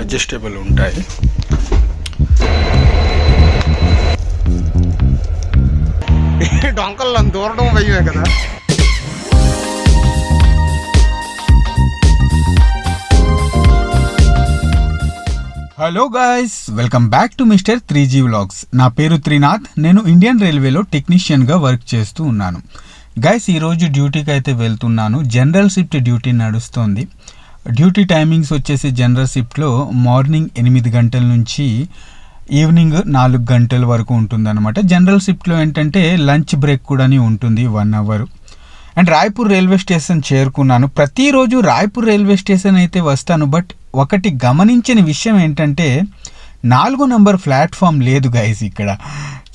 Adjustable ఉంటాయి. డొంకల్లో దూరడం భయమే కదా. Hello guys welcome back to mister three G vlogs నా పేరు త్రినాథ్ నేను ఇండియన్ రైల్వేలో టెక్నీషియన్గా వర్క్ చేస్తూ ఉన్నాను. గైస్ ఈరోజు డ్యూటీకి అయితే వెళ్తున్నాను. జనరల్ షిఫ్ట్ డ్యూటీ నడుస్తోంది. డ్యూటీ టైమింగ్స్ వచ్చేసి జనరల్ షిఫ్ట్లో మార్నింగ్ ఎనిమిది గంటల నుంచి ఈవినింగ్ నాలుగు గంటల వరకు ఉంటుందన్నమాట. జనరల్ షిఫ్ట్లో ఏంటంటే లంచ్ బ్రేక్ కూడా ఉంటుంది one hour. And Raipur railway station చేరుకున్నాను. ప్రతిరోజు రాయ్పూర్ రైల్వే స్టేషన్ అయితే వస్తాను. బట్ ఒకటి గమనించిన విషయం ఏంటంటే నాలుగో నంబర్ ప్లాట్ఫామ్ లేదు గైస్ ఇక్కడ.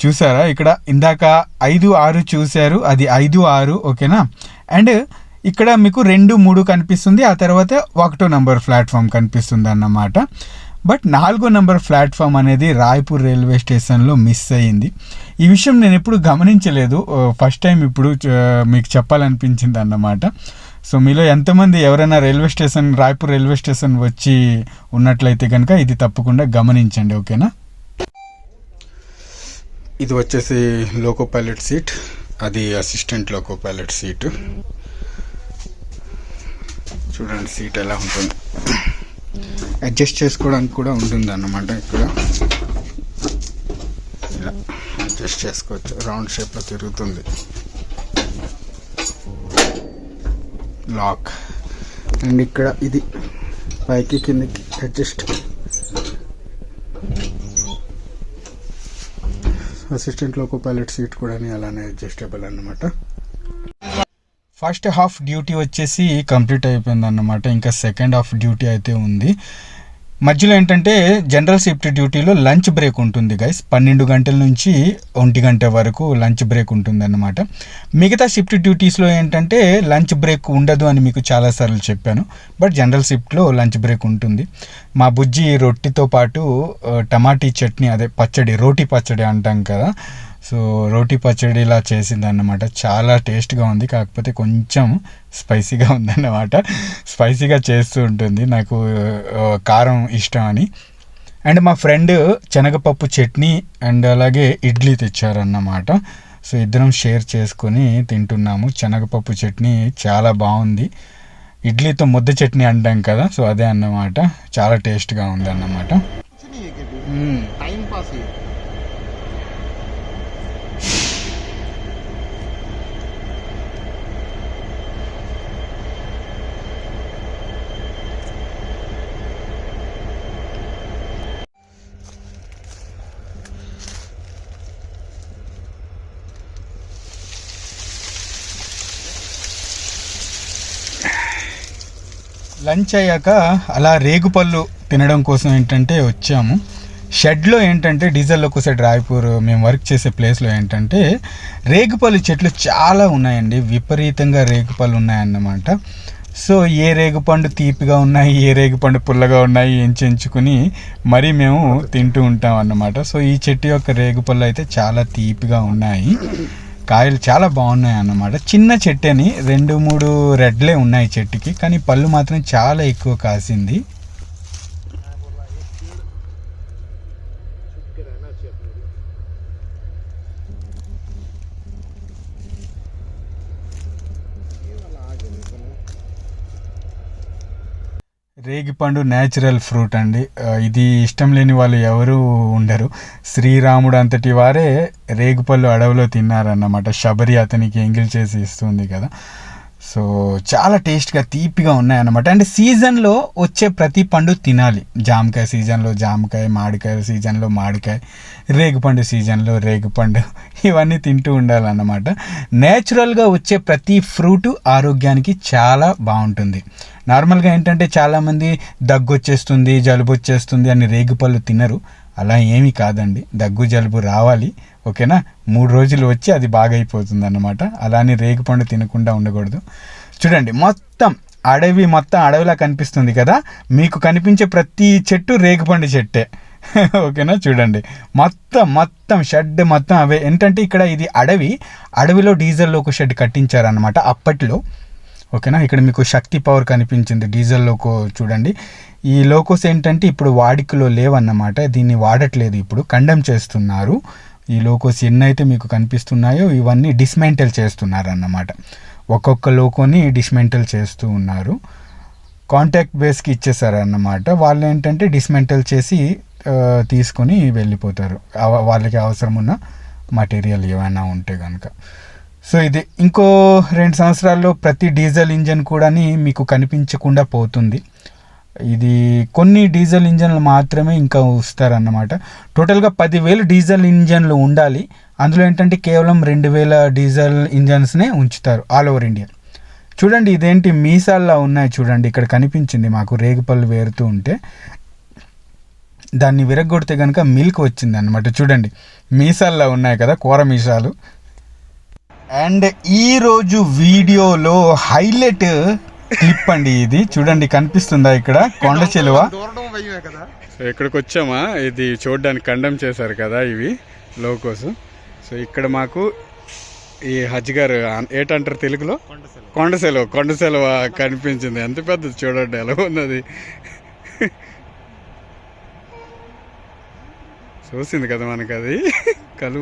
చూసారా? ఇక్కడ ఇందాక ఐదు ఆరు చూశారు. అది ఐదు ఆరు ఓకేనా? అండ్ ఇక్కడ మీకు రెండు మూడు కనిపిస్తుంది ఆ తర్వాత ఒకటో నంబర్ ప్లాట్ఫామ్ కనిపిస్తుంది అన్నమాట బట్ నాలుగో నంబర్ ప్లాట్ఫామ్ అనేది రాయ్పూర్ రైల్వే స్టేషన్లో మిస్ అయ్యింది. ఈ విషయం నేను ఎప్పుడు గమనించలేదు. ఫస్ట్ టైం ఇప్పుడు మీకు చెప్పాలనిపించింది అన్నమాట సో మీలో ఎంతమంది ఎవరైనా railway station Raipur railway station వచ్చి ఉన్నట్లయితే కనుక ఇది తప్పకుండా గమనించండి ఓకేనా? ఇది వచ్చేసి లోకో పైలట్ సీట్. అది అసిస్టెంట్ లోకో పైలట్ సీటు. చూడండి సీట్ ఎలా ఉంటుంది. అడ్జస్ట్ చేసుకోవడానికి కూడా ఉంటుంది అన్నమాట ఇక్కడ. ఇలా అడ్జస్ట్ చేసుకోవచ్చు. రౌండ్ షేప్లో తిరుగుతుంది. లాక్ అండ్ ఇక్కడ ఇది పైకి కిందకి adjust assistant loco pilot seat కూడా అలానే అడ్జస్టబుల్ అనమాట ఫస్ట్ హాఫ్ డ్యూటీ వచ్చేసి కంప్లీట్ అయిపోయింది అన్నమాట ఇంకా సెకండ్ హాఫ్ డ్యూటీ అయితే ఉంది. మధ్యలో ఏంటంటే జనరల్ షిఫ్ట్ డ్యూటీలో లంచ్ బ్రేక్ ఉంటుంది గైస్. పన్నెండు గంటల నుంచి ఒంటి గంట వరకు లంచ్ బ్రేక్ ఉంటుంది అన్నమాట మిగతా షిఫ్ట్ డ్యూటీస్లో ఏంటంటే లంచ్ బ్రేక్ ఉండదు అని మీకు చాలాసార్లు చెప్పాను. బట్ జనరల్ షిఫ్ట్లో లంచ్ బ్రేక్ ఉంటుంది. మా బుజ్జి రొట్టెతో పాటు టమాటీ చట్నీ అదే పచ్చడి రోటీ పచ్చడి అంటాం కదా. సో రోటీ పచ్చడి ఇలా చేసింది అన్నమాట చాలా టేస్ట్గా ఉంది. కాకపోతే కొంచెం స్పైసీగా ఉందన్నమాట. స్పైసీగా చేస్తూ ఉంటుంది. నాకు కారం ఇష్టం అని. అండ్ మా ఫ్రెండ్ శనగపప్పు చట్నీ అండ్ అలాగే ఇడ్లీ తెచ్చారన్నమాట. సో ఇద్దరం షేర్ చేసుకొని తింటున్నాము. శనగపప్పు చట్నీ చాలా బాగుంది. ఇడ్లీతో ముద్ద చట్నీ అంటాం కదా సో అదే అన్నమాట. చాలా టేస్ట్గా ఉంది అన్నమాట లంచ్ అయ్యాక అలా రేగుపళ్ళు తినడం కోసం ఏంటంటే వచ్చాము. షెడ్లో ఏంటంటే డీజిల్లో ఒకసారి రాయపూర్ మేము వర్క్ చేసే ప్లేస్లో ఏంటంటే రేగుపళ్ళు చెట్లు చాలా ఉన్నాయండి. విపరీతంగా రేగుపళ్ళు ఉన్నాయన్నమాట. సో ఏ రేగుపండు తీపిగా ఉన్నాయి ఏ రేగుపండు పుల్లగా ఉన్నాయి ఎంచుకుని మరీ మేము తింటూ ఉంటాం అన్నమాట సో ఈ చెట్టు యొక్క రేగుపళ్ళు అయితే చాలా తీపిగా ఉన్నాయి. కాయలు చాలా బాగున్నాయి అన్నమాట చిన్న చెట్టేని రెండు మూడు రెడ్లే ఉన్నాయి చెట్టుకి కానీ పళ్ళు మాత్రం చాలా ఎక్కువ కాసింది. రేగిపండు న్యాచురల్ ఫ్రూట్ అండి. ఇది ఇష్టం లేని వాళ్ళు ఎవరు ఉండరు. శ్రీరాముడు అంతటి వారే రేగిపళ్ళు అడవిలో తిన్నారన్నమాట. శబరి అతనికి ఎంగిల్ చేసి ఇస్తుంది కదా. సో చాలా టేస్ట్గా తీపిగా ఉన్నాయన్నమాట. అండ్ సీజన్లో వచ్చే ప్రతి పండు తినాలి. జామకాయ సీజన్లో జామకాయ మామిడికాయ సీజన్లో మామిడికాయ రేగుపండు సీజన్లో రేగుపండు ఇవన్నీ తింటూ ఉండాలన్నమాట. నేచురల్గా వచ్చే ప్రతి ఫ్రూట్ ఆరోగ్యానికి చాలా బాగుంటుంది. నార్మల్గా ఏంటంటే చాలామంది దగ్గు వచ్చేస్తుంది జలుబు వచ్చేస్తుంది అని రేగుపళ్ళు తినరు. అలా ఏమీ కాదండి. దగ్గు జలుబు రావాలి. ఓకేనా? మూడు రోజులు వచ్చి అది బాగా అయిపోతుంది అన్నమాట అలానే రేగుపండు తినకుండా ఉండకూడదు. చూడండి మొత్తం అడవి మొత్తం అడవిలా కనిపిస్తుంది కదా? మీకు కనిపించే ప్రతి చెట్టు రేగిపండు చెట్టే. ఓకేనా? చూడండి. మొత్తం మొత్తం షెడ్ మొత్తం అవే. ఏంటంటే ఇక్కడ ఇది అడవి. అడవిలో డీజిల్లో ఒక షెడ్ కట్టించారనమాట అప్పట్లో. ఓకేనా? ఇక్కడ మీకు శక్తి పవర్ కనిపించింది డీజిల్లోకి చూడండి. ఈ లోకోస్ ఏంటంటే ఇప్పుడు వాడికలో లేవన్నమాట దీన్ని వాడట్లేదు ఇప్పుడు కండెమ్ చేస్తున్నారు. ఈ లోకోస్ ఎన్నైతే మీకు కనిపిస్తున్నాయో ఇవన్నీ డిస్మెంటల్ చేస్తున్నారు అన్నమాట ఒక్కొక్క లోకోని డిస్మెంటల్ చేస్తూ ఉన్నారు. కాంటాక్ట్ బేస్కి ఇచ్చేసారు అన్నమాట వాళ్ళు ఏంటంటే డిస్మెంటల్ చేసి తీసుకొని వెళ్ళిపోతారు. వాళ్ళకి అవసరం ఉన్న మటీరియల్ ఏమైనా ఉంటే కనుక సో ఇది ఇంకో రెండు సంవత్సరాల్లో ప్రతి డీజిల్ ఇంజన్ కూడా మీకు కనిపించకుండా పోతుంది. ఇది కొన్ని డీజిల్ ఇంజన్లు మాత్రమే ఇంకా వస్తారన్నమాట. టోటల్గా పదివేలు డీజిల్ ఇంజన్లు ఉండాలి. అందులో ఏంటంటే కేవలం రెండు వేల డీజిల్ ఇంజన్స్నే ఉంచుతారు ఆల్ ఓవర్ ఇండియా. చూడండి ఇదేంటి మీసాల్లా ఉన్నాయి చూడండి ఇక్కడ కనిపించింది మాకు రేగుపళ్ళు వేరుతూ ఉంటే. దాన్ని విరగొడితే కనుక మిల్క్ వచ్చింది అనమాట చూడండి మీసాల్లా ఉన్నాయి కదా కూర మీసాలు. అండ్ ఈరోజు వీడియోలో హైలైట్ క్లిప్ అండి ఇది. చూడండి కనిపిస్తుందా ఇక్కడ? కొండ చెలువ. కదా సో ఇక్కడికి వచ్చామా? ఇది చూడడానికి కండెమ్ చేశారు కదా ఇవి లోకోస్. సో ఇక్కడ మాకు ఈ హజ్ గారు ఏటంటారు తెలుగులో? కొండ సెలవు. కొండ సెలవు కనిపించింది. ఎంత పెద్దది చూడండి ఎలా ఉన్నది. చూసింది కదా మనకు అది. కళ్ళు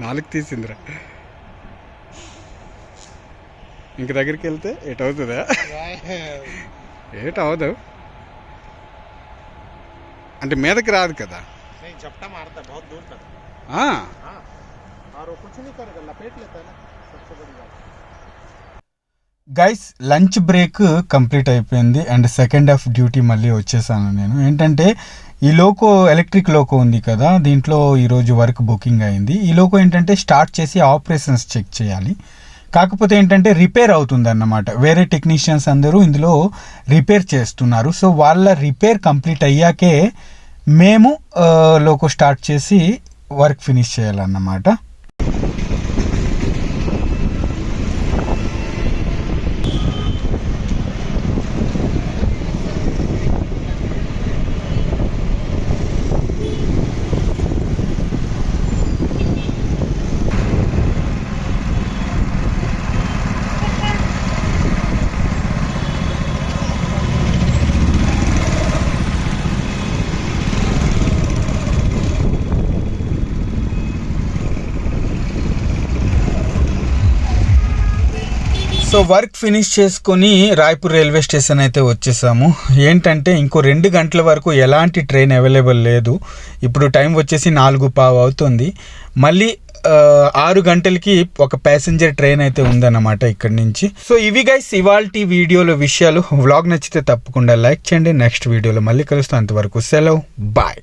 నాలుగు తీసిందిరా. ఇంక దగ్గరికి వెళ్తే ఎటు అవుతుందా? ఏట్ అవదు అంటే మీదకి రాదు కదా? గైస్ లంచ్ బ్రేక్ కంప్లీట్ అయిపోయింది అండ్ సెకండ్ హాఫ్ డ్యూటీ మళ్ళీ వచ్చేసాను నేను. ఏంటంటే ఈ లోకో ఎలక్ట్రిక్ లోకో ఉంది కదా దీంట్లో ఈరోజు వర్క్ బుకింగ్ అయింది. ఈ లోకో ఏంటంటే స్టార్ట్ చేసి ఆపరేషన్స్ చెక్ చేయాలి. కాకపోతే ఏంటంటే రిపేర్ అవుతుంది అన్నమాట వేరే టెక్నీషియన్స్ అందరూ ఇందులో రిపేర్ చేస్తున్నారు. సో వాళ్ళ రిపేర్ కంప్లీట్ అయ్యాకే మేము లోకో స్టార్ట్ చేసి వర్క్ ఫినిష్ చేయాలన్నమాట. సో వర్క్ ఫినిష్ చేసుకొని రాయ్పూర్ రైల్వే స్టేషన్ అయితే వచ్చేసాము. ఏంటంటే ఇంకో రెండు గంటల వరకు ఎలాంటి ట్రైన్ అవైలబుల్ లేదు. ఇప్పుడు టైం వచ్చేసి నాలుగు పావు అవుతుంది. మళ్ళీ ఆరు గంటలకి ఒక ప్యాసింజర్ ట్రైన్ అయితే ఉందన్నమాట ఇక్కడి నుంచి. సో ఇవి గైస్ ఇవాల్టి వీడియోలో విషయాలు. వ్లాగ్ నచ్చితే తప్పకుండా లైక్ చేయండి. నెక్స్ట్ వీడియోలో మళ్ళీ కలుస్తాను అంతవరకు సెలవు. బాయ్.